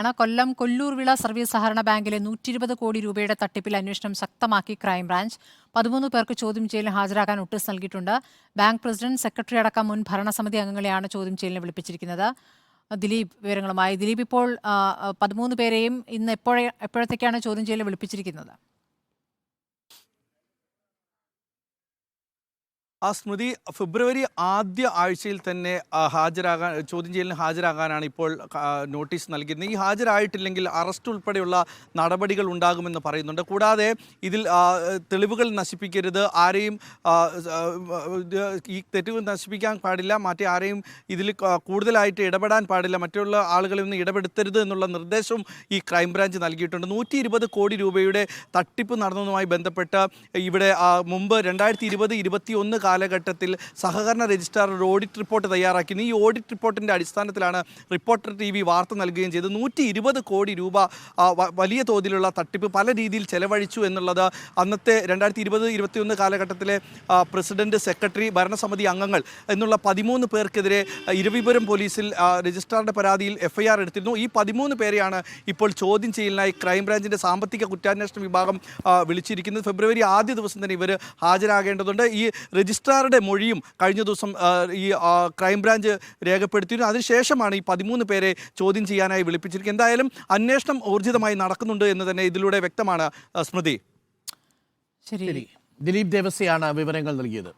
ആണ് കൊല്ലം കൊല്ലൂർവിള സർവീസ് സഹകരണ ബാങ്കിലെ നൂറ്റി ഇരുപത് കോടി രൂപയുടെ തട്ടിപ്പിൽ അന്വേഷണം ശക്തമാക്കി ക്രൈംബ്രാഞ്ച്. പതിമൂന്ന് പേർക്ക് ചോദ്യം ചെയ്യലിന് ഹാജരാകാൻ നോട്ടീസ് നൽകിയിട്ടുണ്ട്. ബാങ്ക് പ്രസിഡന്റ് സെക്രട്ടറി അടക്കം മുൻ ഭരണസമിതി അംഗങ്ങളെയാണ് ചോദ്യം ചെയ്യലിന് വിളിപ്പിച്ചിരിക്കുന്നത്. ദിലീപ് വിവരങ്ങളുമായി. ദിലീപ് ഇപ്പോൾ പതിമൂന്ന് പേരെയും ഇന്ന് എപ്പോഴേ എപ്പോഴത്തേക്കാണ് ചോദ്യം ചെയ്യലിന് വിളിപ്പിച്ചിരിക്കുന്നത്? ആ സ്മൃതി ഫെബ്രുവരി ആദ്യ ആഴ്ചയിൽ തന്നെ ഹാജരാകാൻ ചോദ്യം ചെയ്യലിന് ഹാജരാകാനാണ് ഇപ്പോൾ നോട്ടീസ് നൽകിയിരുന്നത്. ഈ ഹാജരായിട്ടില്ലെങ്കിൽ അറസ്റ്റ് ഉൾപ്പെടെയുള്ള നടപടികൾ ഉണ്ടാകുമെന്ന് പറയുന്നുണ്ട്. കൂടാതെ ഇതിൽ തെളിവുകൾ നശിപ്പിക്കരുത്. ആരെയും ഈ തെറ്റുകൾ നശിപ്പിക്കാൻ പാടില്ല. മറ്റേ ആരെയും ഇതിൽ കൂടുതലായിട്ട് ഇടപെടാൻ പാടില്ല. മറ്റുള്ള ആളുകളിൽ നിന്ന് ഇടപെടുത്തരുത് എന്നുള്ള നിർദ്ദേശവും ഈ ക്രൈംബ്രാഞ്ച് നൽകിയിട്ടുണ്ട്. നൂറ്റി കോടി രൂപയുടെ തട്ടിപ്പ് നടന്നതുമായി ബന്ധപ്പെട്ട് ഇവിടെ മുമ്പ് രണ്ടായിരത്തി ഇരുപത് ഇരുപത്തി കാലഘട്ടത്തിൽ സഹകരണ രജിസ്ട്രാർ ഒരു ഓഡിറ്റ് റിപ്പോർട്ട് തയ്യാറാക്കി. ഈ ഓഡിറ്റ് റിപ്പോർട്ടിന്റെ അടിസ്ഥാനത്തിലാണ് റിപ്പോർട്ടർ ടി വി വാർത്ത നൽകുകയും ചെയ്തത്. നൂറ്റി ഇരുപത് കോടി രൂപ വലിയ തോതിലുള്ള തട്ടിപ്പ് പല രീതിയിൽ ചെലവഴിച്ചു എന്നുള്ളത് അന്നത്തെ രണ്ടായിരത്തി ഇരുപത് ഇരുപത്തിയൊന്ന് കാലഘട്ടത്തിലെ പ്രസിഡന്റ് സെക്രട്ടറി ഭരണസമിതി അംഗങ്ങൾ എന്നുള്ള പതിമൂന്ന് പേർക്കെതിരെ ഇരവിപുരം പോലീസിൽ രജിസ്ട്രാറിന്റെ പരാതിയിൽ എഫ്ഐആർ എടുത്തിരുന്നു. ഈ പതിമൂന്ന് പേരെയാണ് ഇപ്പോൾ ചോദ്യം ചെയ്യലിനായി ക്രൈംബ്രാഞ്ചിന്റെ സാമ്പത്തിക കുറ്റാന്വേഷണ വിഭാഗം വിളിച്ചിരിക്കുന്നത്. ഫെബ്രുവരി ആദ്യ ദിവസം തന്നെ ഇവർ ഹാജരാകേണ്ടതുണ്ട്. ഈ രജിസ്ട്രാറുടെ മൊഴിയും കഴിഞ്ഞ ദിവസം ഈ ക്രൈംബ്രാഞ്ച് രേഖപ്പെടുത്തിയിരുന്നു. അതിനുശേഷമാണ് ഈ പതിമൂന്ന് പേരെ ചോദ്യം ചെയ്യാനായി വിളിപ്പിച്ചിരിക്കുന്നത്. എന്തായാലും അന്വേഷണം ഊർജിതമായി നടക്കുന്നുണ്ട് എന്ന് തന്നെ ഇതിലൂടെ വ്യക്തമാണ് സ്മൃതി. ശരി. ശരി. ദിലീപ് ദേവസ്യയാണ് വിവരങ്ങൾ നൽകിയത്.